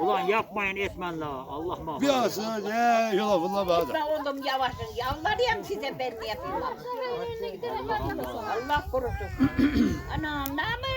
Ulan yapmayın etmen la. Allah muhafaza. Bir asına ne yola bunla bağda. Ben oğlum yavaşın. Yalvarıyorum size ben ne yapayım. Allah korusun. Anam ne?